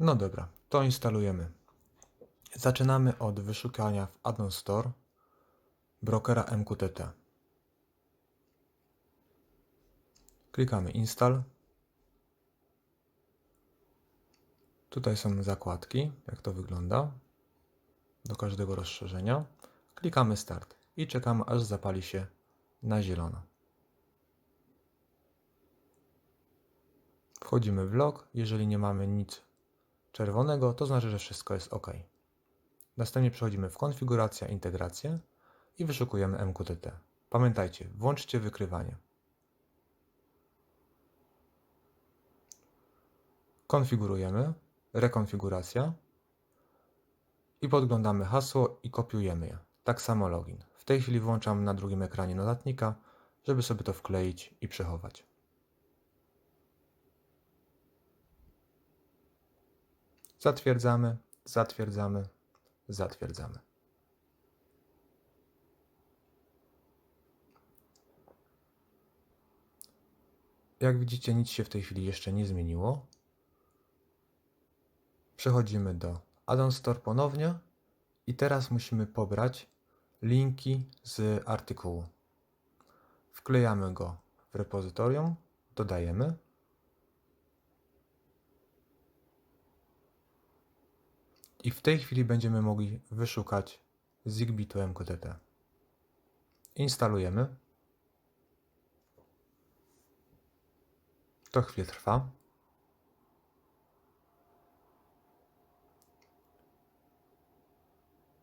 No dobra, to instalujemy. Zaczynamy od wyszukania w Addon Store brokera MQTT. Klikamy Install. Tutaj są zakładki, jak to wygląda do każdego rozszerzenia. Klikamy Start i czekamy aż zapali się na zielono. Wchodzimy w log. Jeżeli nie mamy nic czerwonego, to znaczy, że wszystko jest OK. Następnie przechodzimy w konfiguracja, integrację i wyszukujemy MQTT. Pamiętajcie, włączcie wykrywanie. Konfigurujemy, rekonfiguracja i podglądamy hasło i kopiujemy je. Tak samo login. W tej chwili włączam na drugim ekranie notatnika, żeby sobie to wkleić i przechować. Zatwierdzamy, zatwierdzamy, zatwierdzamy. Jak widzicie, nic się w tej chwili jeszcze nie zmieniło. Przechodzimy do Addon Store ponownie i teraz musimy pobrać linki z artykułu. Wklejamy go w repozytorium, dodajemy. I w tej chwili będziemy mogli wyszukać Zigbee to MQTT. Instalujemy. To chwilę trwa.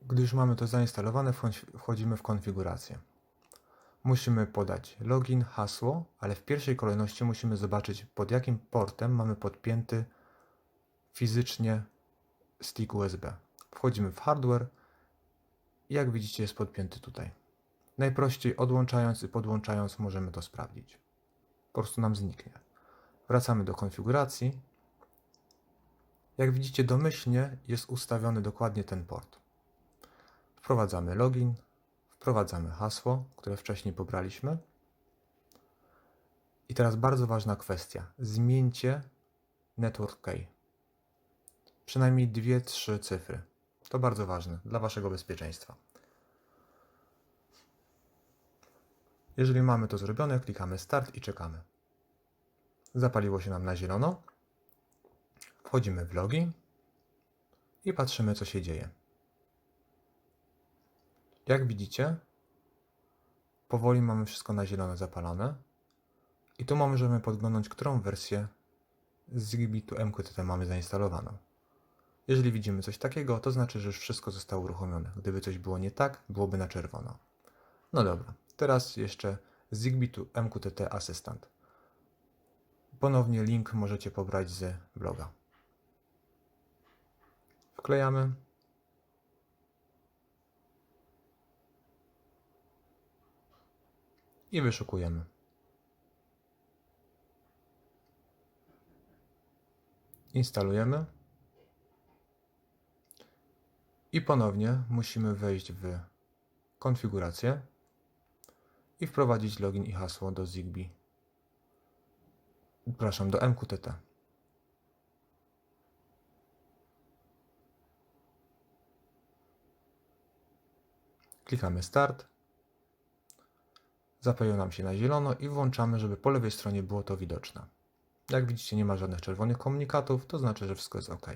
Gdy już mamy to zainstalowane, wchodzimy w konfigurację. Musimy podać login, hasło, ale w pierwszej kolejności musimy zobaczyć pod jakim portem mamy podpięty fizycznie stick USB. Wchodzimy w hardware jak widzicie jest podpięty tutaj. Najprościej odłączając i podłączając możemy to sprawdzić. Po prostu nam zniknie. Wracamy do konfiguracji. Jak widzicie domyślnie jest ustawiony dokładnie ten port. Wprowadzamy login, wprowadzamy hasło, które wcześniej pobraliśmy. I teraz bardzo ważna kwestia. Zmieńcie network key przynajmniej dwie, trzy cyfry. To bardzo ważne dla Waszego bezpieczeństwa. Jeżeli mamy to zrobione, klikamy Start i czekamy. Zapaliło się nam na zielono. Wchodzimy w logi i patrzymy, co się dzieje. Jak widzicie, powoli mamy wszystko na zielono zapalone. I tu możemy podglądać, którą wersję z to MQTT mamy zainstalowaną. Jeżeli widzimy coś takiego, to znaczy, że już wszystko zostało uruchomione. Gdyby coś było nie tak, byłoby na czerwono. No dobra, teraz jeszcze Zigbee to MQTT Assistant. Ponownie link możecie pobrać z bloga. Wklejamy. I wyszukujemy. Instalujemy. I ponownie musimy wejść w konfigurację i wprowadzić login i hasło do Zigbee. Przepraszam, do MQTT. Klikamy Start. Zapaliło nam się na zielono i włączamy, żeby po lewej stronie było to widoczne. Jak widzicie, nie ma żadnych czerwonych komunikatów, to znaczy, że wszystko jest ok.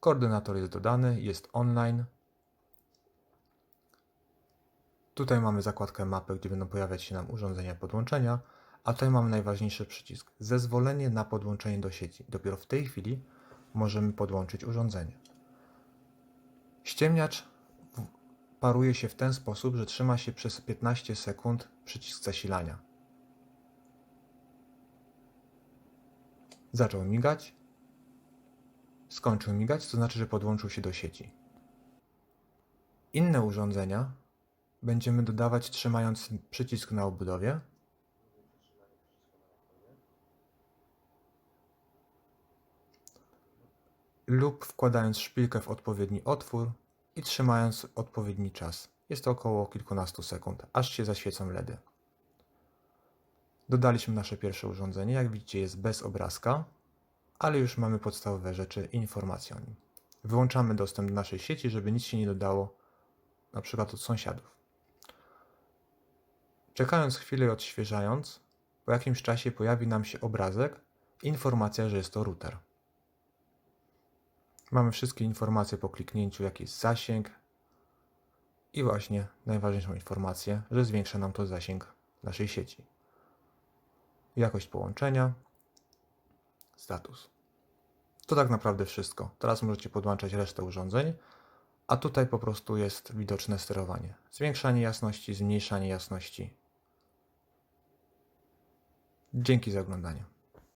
Koordynator jest dodany, jest online. Tutaj mamy zakładkę mapy, gdzie będą pojawiać się nam urządzenia podłączenia, a tutaj mamy najważniejszy przycisk zezwolenie na podłączenie do sieci. Dopiero w tej chwili możemy podłączyć urządzenie. Ściemniacz paruje się w ten sposób, że trzyma się przez 15 sekund przycisk zasilania. Zaczął migać, skończył migać, to znaczy, że podłączył się do sieci. Inne urządzenia będziemy dodawać trzymając przycisk na obudowie. Lub wkładając szpilkę w odpowiedni otwór i trzymając odpowiedni czas. Jest to około kilkunastu sekund, aż się zaświecą LEDy. Dodaliśmy nasze pierwsze urządzenie. Jak widzicie, jest bez obrazka. Ale już mamy podstawowe rzeczy informacje o nim. Wyłączamy dostęp do naszej sieci, żeby nic się nie dodało, na przykład od sąsiadów. Czekając chwilę i odświeżając, po jakimś czasie pojawi nam się obrazek, informacja, że jest to router. Mamy wszystkie informacje po kliknięciu, jaki jest zasięg i właśnie najważniejszą informację, że zwiększa nam to zasięg naszej sieci. Jakość połączenia, status. To tak naprawdę wszystko. Teraz możecie podłączać resztę urządzeń, a tutaj po prostu jest widoczne sterowanie. Zwiększanie jasności, zmniejszanie jasności. Dzięki za oglądanie.